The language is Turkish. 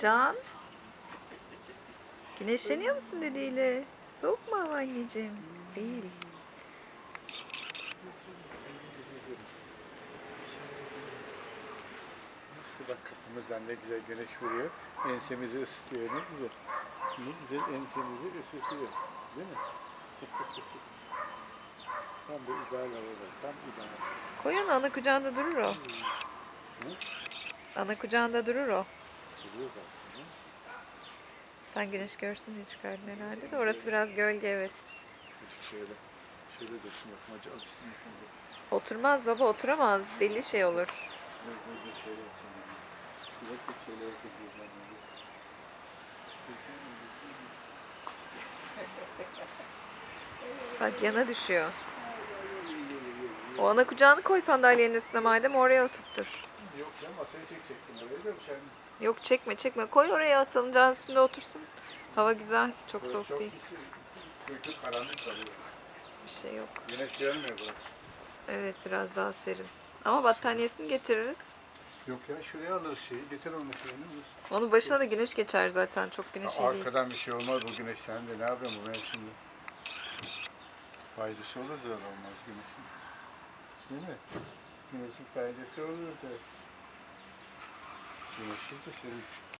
Can. Güneşleniyor musun dediğiyle? Soğuk mu hava anneciğim? Değil. Bak kapımızdan ne güzel güneş vuruyor. Ensemizi ısıtıyor. Ne güzel. Ne güzel ensemizi ısıtıyor. Değil mi? tam bir ideal havada. Tam ideal. Koy onu ana kucağında durur o. Hı? Ana kucağında durur o. Duruyor zaten. Sen güneş görsün diye çıkardın herhalde de orası biraz gölge evet. Şöyle. Şöyle yapmacı alışsın. yapmacı. Oturmaz baba oturamaz. Belli şey olur. Şöyle yapacağım. Şöyle. Bak yana düşüyor. O ana kucağını koy sandalyenin üstüne madem oraya oturttur. Yok ya masayı çekecektim oraya da sen Yok çekme çekme. Koy oraya salıncağın üstünde otursun. Hava güzel. Çok soğuk çok değil. Kuytu karanlık kalıyor. Bir şey yok. Güneş görmüyor burası. Evet biraz daha serin. Ama battaniyesini getiririz. Yok ya şuraya alırız şeyi. Getir onu şeyini. Onun başına da güneş geçer zaten. Çok güneş iyi değil. Arkadan bir şey olmaz bu güneş. Sen de ne yapıyorsun bu mevsimde? Faydası olur zaten olmaz güneşin. Değil mi? Güneşin faydası olur da. 行，行就行。